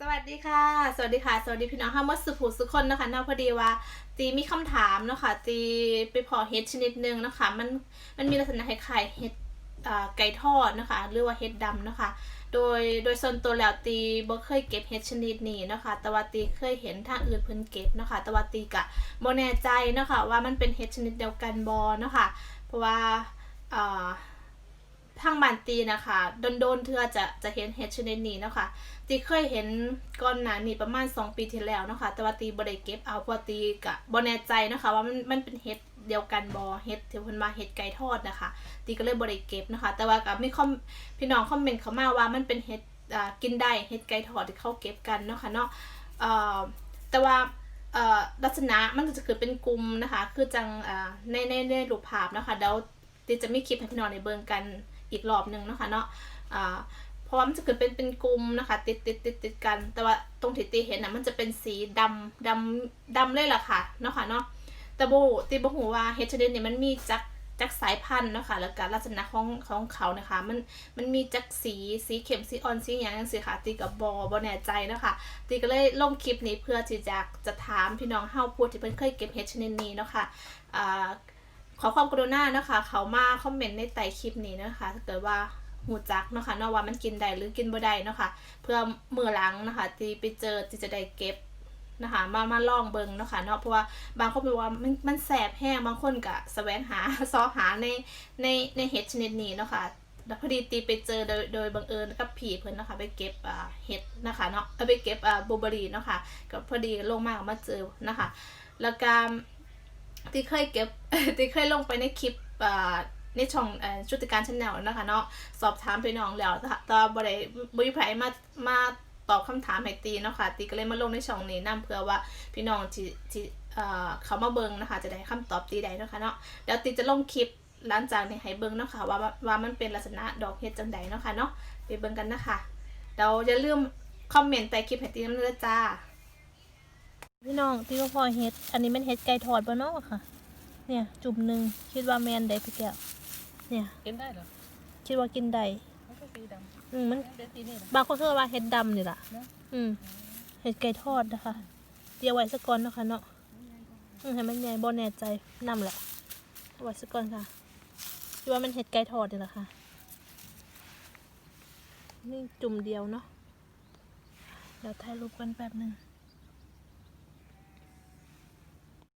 สวัสดีค่ะ สวัสดีค่ะ สวัสดีพี่น้องค่ะมดสุภูสุคนนะคะนาพอดีว่าตีมีคำถามเนาะค่ะตีไปพอเห็ดชนิดหนึ่งนะคะ มันมันมีลักษณะคล้ายๆเห็ดไก่ทอดนะคะ หรือว่าเห็ดดำนะคะ โดยโดยส่วนตัวแล้วตีบ่เคยเก็บเห็ดชนิดนี้นะคะ แต่ว่าตีเคยเห็นทางอื่นเพิ่นเก็บนะคะแต่ว่าตีกะบ่แน่ใจนะคะว่ามันเป็นเห็ดชนิดเดียวกันบ่นะคะ เพราะว่าอ่า ทางบ้านตีนะคะโดนๆเทื่อจะจะเห็นเห็ดชนิดนี้นะคะตีเคยเห็นก่อนหน้านี้ประมาณ 2 ปีที่แล้วนะคะแต่ว่าตีบ่ได้เก็บเอาเพราะตีกะบ่แน่ใจนะคะ ว่ามันมันเป็นเห็ดเดียวกันบ่เห็ดที่เพิ่นว่าเห็ดไก่ทอดนะคะ ตีก็เลยบ่ได้เก็บนะคะ แต่ว่าก็มีคอมพี่น้องคอมเมนต์เข้ามาว่ามันเป็นเห็ดกินได้เห็ดไก่ทอดที่เขาเก็บกันเนาะค่ะเนาะเอ่อแต่ว่าเอ่อลักษณะมันจะเกิดเป็นกลุ่มนะคะ คือจังอ่าในในในรูปภาพนะคะเดี๋ยวตีจะมีคลิปให้พี่น้องได้เบิ่งกัน อีกรอบหนึ่งนะคะเนาะอ่าเพราะว่ามันจะเกิดเป็นเป็นกลุ่มนะคะติดติดติดติดกัน แต่ว่าตรงที่ตีเห็นนะมันจะเป็นสีดำดำดำเลยล่ะค่ะเนาะค่ะเนาะแต่โบตีบหูว่าเฮดชนิดนี้มันมีจักจักสายพันธุ์เนาะค่ะแล้วก็ลักษณะของของเขานะคะมันมันมีจักสีสีเข็มสีอ่อนสีอย่างนั้นสิค่ะตีกับบอบอแน่ใจเนาะค่ะตีก็เลยลงคลิปนี้เพื่อที่จะจะถามพี่น้องเฮาพูดที่เพิ่นเคยเก็บเฮดชนิดนี้เนาะค่ะอ่า ขอความกรุณานะคะ เขามาคอมเมนต์ในใต้คลิปนี้นะคะถ้าเกิดว่าหูจักเนาะค่ะนาะว่ามันกินได้หรือกินบ่ได้เนาะค่ะเพื่อมือหลังนะคะที่ไปเจอที่จะได้เก็บนะคะ มามาลองเบิงเนาะค่ะเนาะเพราะว่าบางคนบอกว่ามันมันแสบแห้งบางคนก็แสวงหาซอหาในในในเห็ดชนิดนี้เนาะค่ะแล้วพอดีตีไปเจอโดยโดยบังเอิญกับผีเพิ่อนเนาะคะ ไปเก็บอ่าเห็ดนะคะเนาะเอาไปเก็บอ่าบลูเบอรี่เนาะค่ะก็พอดีลงมากมาเจอนะคะ แล้วก็ ที่เคยเก็บที่เคยลงไปในคลิปอ่าในช่องชุติการชแนลนะคะเนาะสอบถามพี่น้องแล้วต่แต่บ่ได้บ่มีไผมามาตอบคำถามให้ตีเนาะค่ะตีก็เลยมาลงในช่องนี้นํเพื่อว่าพี่น้องที่ที่เอ่อเขามาเบิงนะคะ จะได้คำตอบตีได้เนาะค่ะเนาะเดี๋ยวตีจะลงคลิปหลังจากในี้ให้เบิงเนาะค่ะว่าว่าว่ามันเป็นลักษณะดอกเห็ดจังใดเนาะค่ะเนาะไปเบิงกันนะคะเดี๋ยวอย่าลืมคอมเมนต์ใต้คลิปให้ตีนำเด้อจ้า พี่น้องที่ก็พอเฮ็ด อันนี้เป็นเฮ็ดไก่ทอดบ่เนาะค่ะ เนี่ย จุ่มหนึ่งคิดว่าแมนได้พี่แก้วเนี่ยกินได้เหรอคิดว่ากินได้มันก็สีดำอืมมันเดี๋ยวสีนี่เหรอบางคนก็ว่าเฮ็ดดำนี่ล่ะเนอะอืมเฮ็ดไก่ทอดนะคะเดี๋ยวไว้สักก่อนเนาะค่ะเนาะอืมให้มันใหญ่บ่แน่ใจนำแหละเอาไว้สักก่อนค่ะคิดว่ามันเฮ็ดไก่ทอดนี่ล่ะค่ะนี่จุ่มเดียวเนาะเดี๋ยวถ่ายรูปกันแป๊บหนึง